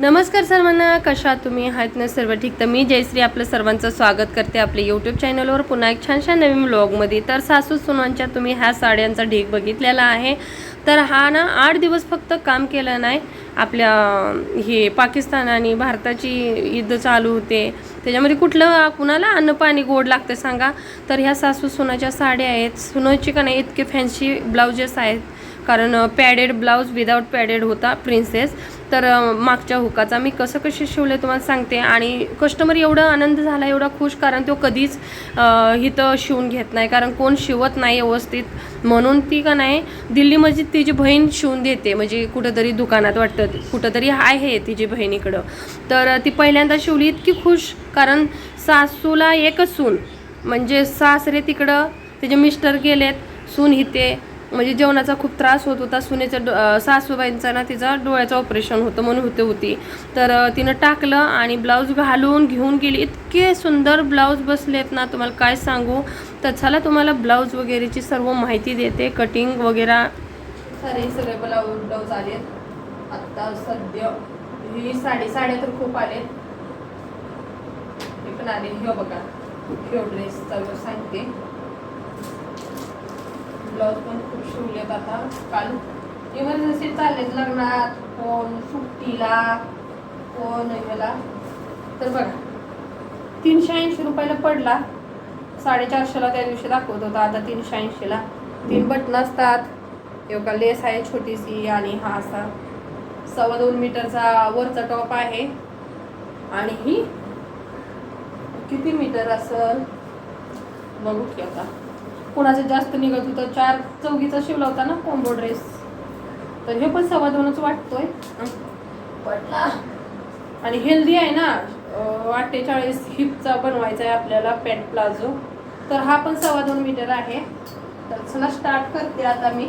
नमस्कार सर्वांना कशा तुम्ही? आहात ना सर्व ठीक. तर मी जयश्री आपलं सर्वांचं स्वागत करते आपल्या यूट्यूब चॅनलवर पुन्हा एक छानशा नवीन ब्लॉगमध्ये तर सासू सुनांच्या तुम्ही ह्या साड्यांचा ढीक बघितलेला आहे. तर हा ना आठ दिवस फक्त काम केलं नाही. आपल्या हे पाकिस्तान आणि भारताची युद्ध चालू होते. त्याच्यामध्ये कुठलं कुणाला अन्न पाणी गोड लागतं सांगा? तर ह्या सासू सुनाच्या साड्या आहेत. सुनाची का नाही इतके फॅन्सी ब्लाउजेस आहेत. कारण पॅडेड ब्लाऊज विदाऊट पॅडेड होता प्रिन्सेस तर मागच्या हुकाचा मी कसं कसे शिवले तुम्हाला सांगते. आणि कस्टमर एवढा आनंद झाला एवढा खुश कारण तो कधीच इथं शिवून घेत नाही. कारण कोण शिवत नाही व्यवस्थित. म्हणून ती का नाही दिल्लीमध्ये तिची बहीण शिवून देते म्हणजे कुठंतरी दुकानात वाटतं कुठंतरी आहे तिची बहिणीकडं तर ती पहिल्यांदा शिवली इतकी खुश कारण सासूला एकच सून म्हणजे सासरे तिकडं त्याचे मिस्टर गेलेत सून हिते म्हणजे जेवणाचा खूप त्रास होत होता. सुनेचं डो- सासूबाईंचा ना तिचा डोळ्याचं ऑपरेशन होतं म्हणून होते होती. तर तिनं टाकलं आणि ब्लाऊज घालून घेऊन गेली. इतके सुंदर ब्लाऊज बसलेत ना तुम्हाला काय सांगू? तर चला तुम्हाला ब्लाऊज वगैरेची सर्व माहिती देते. कटिंग वगैरे सारे सगळे ब्लाऊज ब्लाऊज आले आत्ता सध्या ही साडी साड्या तर खूप आले हे पण आले. ह्यो बघा ह्यो ड्रेसचा सांगते ब्लाऊज पण खूप शिवलेत आता काल. इमर्जन्सी चाललेत लग्नात कोण सुट्टीला कोण ह्याला. तर बघा तीनशे ऐंशी रुपयाला पडला. साडेचारशेला त्या दिवशी दाखवत होता आता तीनशे ऐंशीला. तीन बटन असतात. एवढा लेस आहे छोटीशी आणि हा असा सव्वा दोन मीटरचा वरचा टॉप आहे. आणि ही किती मीटर असेल? बघू की आता. कोणाचं जास्त निघत होतं चार चौघीचा शिवला होता ना कॉम्बो ड्रेस तर हे पण सव्वा दोनच वाटतोय. हं. पडला आणि हेल्दी आहे ना अठ्ठेचाळीस हिपचा बनवायचा आहे आपल्याला पॅन्ट प्लाझो तर हा पण सव्वा दोन मीटर आहे. तर चला स्टार्ट करते आता मी.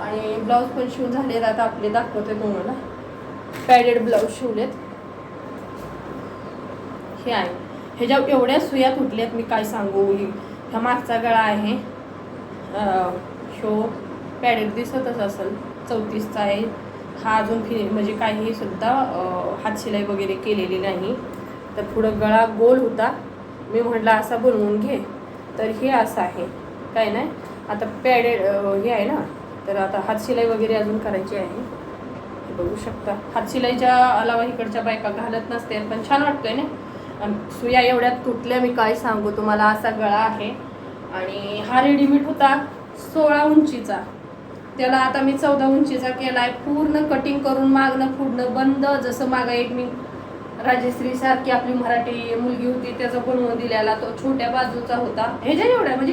आणि ब्लाऊज पण शिवून झालेत आता आपले दाखवते तुम्हाला. पॅडेड ब्लाऊज शिवलेत. हे आहे. ह्याच्या एवढ्या सुया तुटल्यात मी काय सांगू? हा मागचा गळा आहे. शो पॅडेड दिसतच असेल. चौतीसचा आहे. हा अजून फि म्हणजे काही सुद्धा हातशिलाई वगैरे केलेली नाही. तर पुढं गळा गोल होता. मी म्हटलं असा बनवून घे. तर हे असं आहे. काय नाही? आता पॅडेड हे आहे ना? तर आता हातशिलाई वगैरे अजून करायची आहे. हे बघू शकता. हातशिलाईच्या अलावा इकडच्या बायका घालत नसते पण छान वाटतंय ना? सुया एवढ्यात तुटल्या मी काय सांगू तुम्हाला? असा गळा आहे. आणि हा रेडीमेड होता सोळा उंचीचा. त्याला आता मी चौदा उंचीचा केला आहे पूर्ण कटिंग करून मागणं फुडणं बंद. जसं मागं एक मी राजश्री सारखी आपली मराठी मुलगी होती त्याचा बनवून दिलेला तो छोट्या बाजूचा होता. ह्याच्या एवढा म्हणजे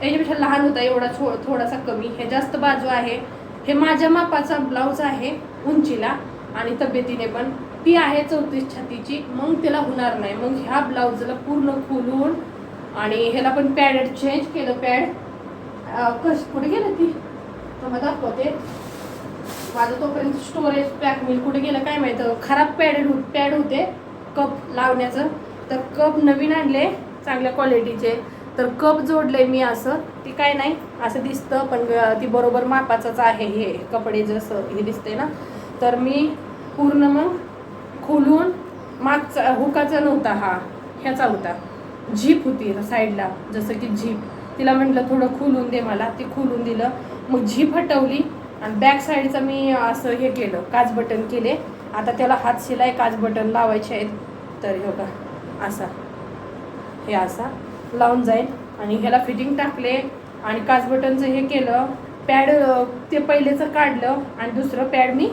त्याच्यापेक्षा लहान होता एवढा छो थोडासा कमी. हे जास्त बाजू आहे. हे माझ्या मापाचा ब्लाऊज आहे उंचीला. आणि तब्येतीने पण ती आहे चौतीस छातीची मग तिला होणार नाही. मग ह्या ब्लाऊजला पूर्ण खोलून आणि ह्याला पण पॅड चेंज केलं पॅड कश कुठे गेलं ती? तुम्हाला दाखवते. माझं तोपर्यंत स्टोरेज पॅक होईल कुठे गेलं काय माहितं? खराब पॅड पॅड होते. कप लावण्याचं. तर कप नवीन आणले चांगल्या क्वालिटीचे तर कप जोडले मी असं. ती काय नाही असं दिसतं पण ती बरोबर मापाचंच आहे हे कपडे जसं हे दिसते ना. तर मी पूर्ण मग खोलून मागचा हुकाचा नव्हता हा ह्याचा होता. झीप होती साईडला जसं की झीप. तिला म्हटलं थोडं खुलून दे मला. ती खुलून दिलं. मग झीप हटवली आणि बॅक साईडचं मी असं हे केलं काच बटन केले. आता त्याला हात शिलाई काच बटन लावायचे आहेत. तर हे बघा असा. हे असा. लावून जाईल. आणि ह्याला फिटिंग टाकले आणि काच बटनचं हे केलं. पॅड ते पहिलेचं काढलं आणि दुसरं पॅड मी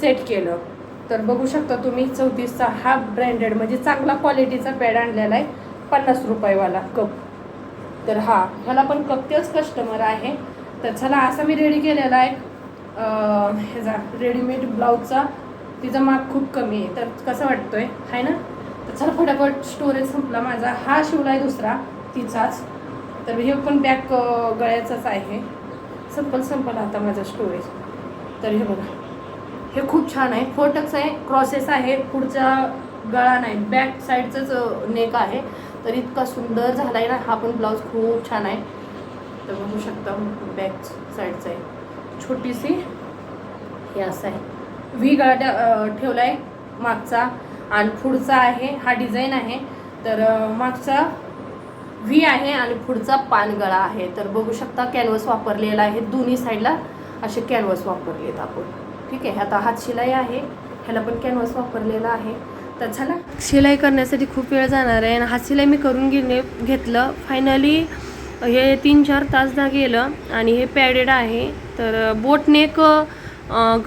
सेट केलं. तर बघू शकता तुम्ही चौतीसचा हा ब्रँडेड म्हणजे चांगला क्वालिटीचा पॅड आणलेला आहे पन्नास रुपयेवाला कप तर हा ह्याला पण कप तेच कस्टमर आहे. तर चला असा मी रेडी केलेला आहे. ह्याचा रेडीमेड ब्लाऊजचा. तिचा माग खूप कमी आहे. तर कसं वाटतोय? आहे ना? तर चला फटाफट स्टोरेज संपला माझा. हा शिवलाय दुसरा तिचाच. तर हे पण बॅक गळ्याचाच आहे. संपल संपल आता माझा स्टोरेज तर हे बघा. हे खूप छान आहे. फोटक्स आहे क्रॉसेस आहे पुढचा गळा नाही बॅक साईडचंच नेक आहे. तर इतका सुंदर झाला आहे ना हा पण ब्लाऊज खूप छान आहे. तर बघू शकता बॅक साईडचा आहे. छोटीशी हे असं आहे. व्ही गळा ठेवला आहे मागचा आणि पुढचा आहे हा डिझाईन आहे. तर मागचा व्ही आहे आणि पुढचा पानगळा आहे. तर बघू शकता कॅनव्हस वापरलेला आहे. दोन्ही साईडला असे कॅनव्हस वापरलेत आपण. ठीक आहे आता हात शिलाई आहे ह्याला पण कॅनव्हस वापरलेला आहे. तर झाला शिलाई करण्यासाठी खूप वेळ जाणार आहे आणि हात शिलाई मी करून घेणे घेतलं. फायनली हे तीन चार तास दा गेलं आणि हे पॅडेड आहे. तर बोटनेक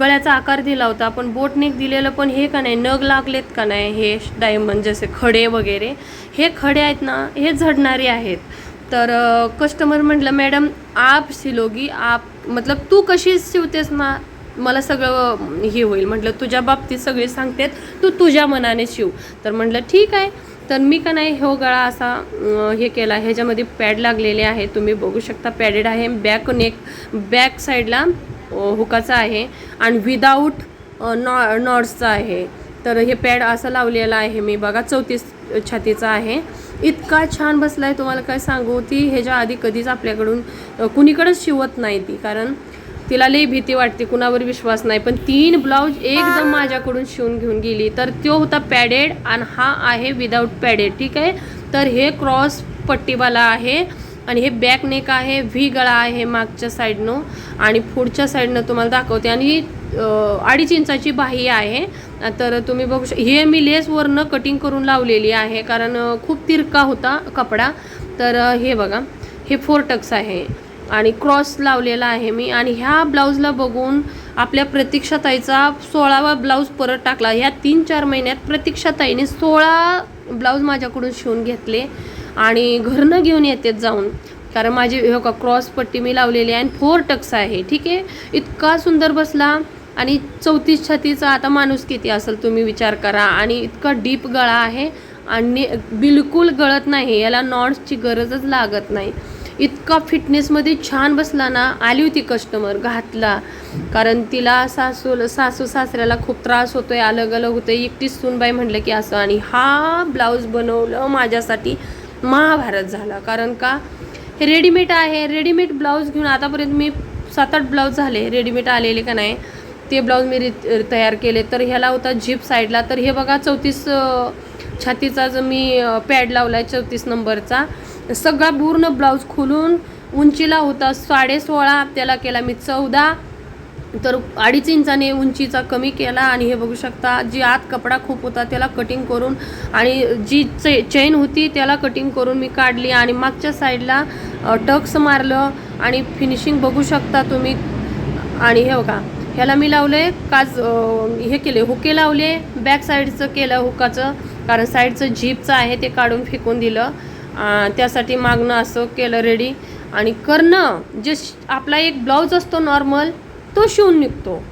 गळ्याचा आकार दिला होता पण बोटनेक दिलेलं पण हे का नाही नग लागलेत का नाही हे डायमंड जसे खडे वगैरे हे खडे आहेत ना हे झडणारे आहेत. तर कस्टमर म्हटलं मॅडम आप सिलोगी आप मतलब तू कशी शिवतेस ना मला सगळं हे होईल. म्हटलं तुझ्या बाबतीत सगळे सांगतेत तू तुझ्या मनाने शिव. तर म्हटलं ठीक आहे. तर मी का नाही हो गळा असा हे केला. ह्याच्यामध्ये पॅड लागलेले आहे. तुम्ही बघू शकता पॅडेड आहे. बॅक नेक बॅक साईडला हुकाचा आहे. आणि विदाऊट नॉ नॉट्सचा आहे. तर हे पॅड असं लावलेलं आहे मी. बघा चौतीस छातीचा आहे. इतका छान बसला आहे तुम्हाला काय सांगू? ती ह्याच्या आधी कधीच आपल्याकडून कुणीकडंच कुणीकडेच शिवत नाही ती. कारण तिला लई भीती वाटते कुणावर विश्वास नाही. पण तीन ब्लाऊज एकदम माझ्याकडून शिवून घेऊन गेली. तर तो होता पॅडेड आणि हा आहे विदाऊट पॅडेड ठीक आहे? तर हे क्रॉस पट्टीवाला आहे आणि हे बॅक नेक आहे व्ही गळा आहे मागच्या साईडनं आणि पुढच्या साईडनं तुम्हाला दाखवते. आणि अडीच इंचाची बाही आहे. तर तुम्ही बघू शक हे मी लेसवरनं कटिंग करून लावलेली आहे कारण खूप तिरका होता कपडा. तर हे बघा. हे फोर टक्स आहे. आणि क्रॉस लावलेला आहे मी. आणि ह्या ब्लाऊजला बघून आपल्या प्रतीक्षाताईचा सोळावा ब्लाऊज परत टाकला. ह्या तीन चार महिन्यात प्रतीक्षाताईने सोळा ब्लाऊज माझ्याकडून शिवून घेतले आणि घरनं घेऊन येते जाऊन. कारण माझी हो का क्रॉस पट्टी मी लावलेली आहे आणि फोर टक्स आहे. ठीक आहे? इतका सुंदर बसला. आणि चौतीस छातीचा आता माणूस किती असेल तुम्ही विचार करा. आणि इतका डीप गळा आहे आणि बिलकुल गळत नाही. याला नॉट्सची गरजच लागत नाही. इतका फिटनेसमध्ये छान बसला ना आली होती कस्टमर घातला. कारण तिला सासू सासू सासऱ्याला खूप त्रास होतोय अलग अलग होतोय. एकटीच सूनबाई म्हटलं की असं आणि हा ब्लाऊज बनवलं माझ्यासाठी महाभारत झाला. कारण का? हे रेडीमेड आहे. रेडीमेड ब्लाऊज घेऊन आतापर्यंत मी सात आठ ब्लाऊज झाले. रेडीमेड आलेले का नाही ते ब्लाऊज मी रि तयार केले. तर ह्याला होता झिप साईडला तर हे बघा चौतीस छातीचा जो मी पॅड लावला आहे चौतीस नंबरचा सगळा पूर्ण ब्लाऊज खोलून उंचीला होता. साडे सोळा त्याला केला मी चौदा. तर अडीच इंचाने उंचीचा कमी केला आणि हे बघू शकता जी आत कपडा खूप होता त्याला कटिंग करून आणि जी चे चेन होती त्याला कटिंग करून मी काढली आणि मागच्या साईडला टक्स मारलं आणि फिनिशिंग बघू शकता तुम्ही. आणि हे बघा ह्याला मी लावले काज हे केले हुके लावले बॅक साईडचं केलं हुकाचं कारण साईडचं झीपचं आहे ते काढून फेकून दिलं. त्यासाठी मागणं असं केलं रेडी. आणि करणं जे आपला एक ब्लाऊज असतो नॉर्मल तो शिवून निघतो.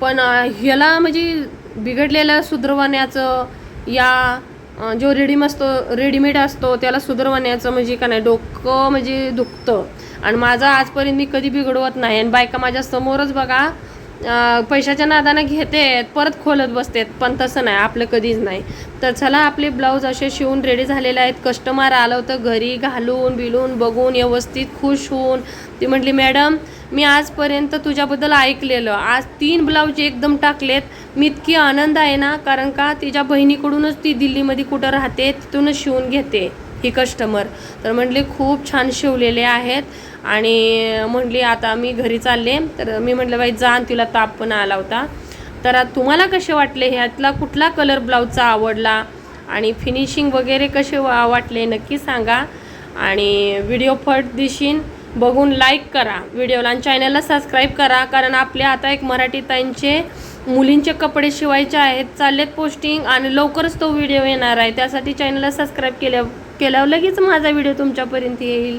पण ह्याला म्हणजे बिघडलेलं सुधरवण्याचं या जो रेडीम असतो रेडीमेड असतो त्याला सुधरवण्याचं म्हणजे का नाही डोकं म्हणजे दुखतं. आणि माझा आजपर्यंत मी कधी बिघडवत नाही. आणि बायका माझ्या समोरच बघा पैशाच्या नादानं घेते परत खोलत बसतेत पण तसं नाही आपलं कधीच नाही. तर चला आपले ब्लाऊज असे शिवून रेडी झालेले आहेत. कस्टमर आलं होतं घरी घालून बिलून बघून व्यवस्थित खुश होऊन. ती म्हटली मॅडम मी आजपर्यंत तुझ्याबद्दल ऐकलेलं. आज तीन ब्लाऊज एकदम टाकलेत. मी इतकी आनंद आहे ना कारण का? तिच्या बहिणीकडूनच ती दिल्लीमध्ये कुठं राहते तिथूनच शिवून घेते. ही कस्टमर तर म्हटले खूप छान शिवलेले आहेत. आणि म्हटली आता मी घरी चालले. तर मी म्हटलं बाई जा तिला ताप पण आला होता. तर तुम्हाला कसे वाटले? ह्यातला कुठला कलर ब्लाऊजचा आवडला? आणि फिनिशिंग वगैरे कसे वा वाटले? नक्की सांगा. आणि व्हिडिओ फट दिशीन. बघून लाईक करा. व्हिडिओला आणि चॅनलला सबस्क्राईब करा. कारण आपले आता एक मराठी ताईंचे मुलींचे कपडे शिवायचे आहेत. चाललेत पोस्टिंग आणि लवकरच तो व्हिडिओ येणार आहे. त्यासाठी चॅनलला सबस्क्राईब केल्या केल्यावर लगेच माझा व्हिडिओ तुमच्यापर्यंत येईल.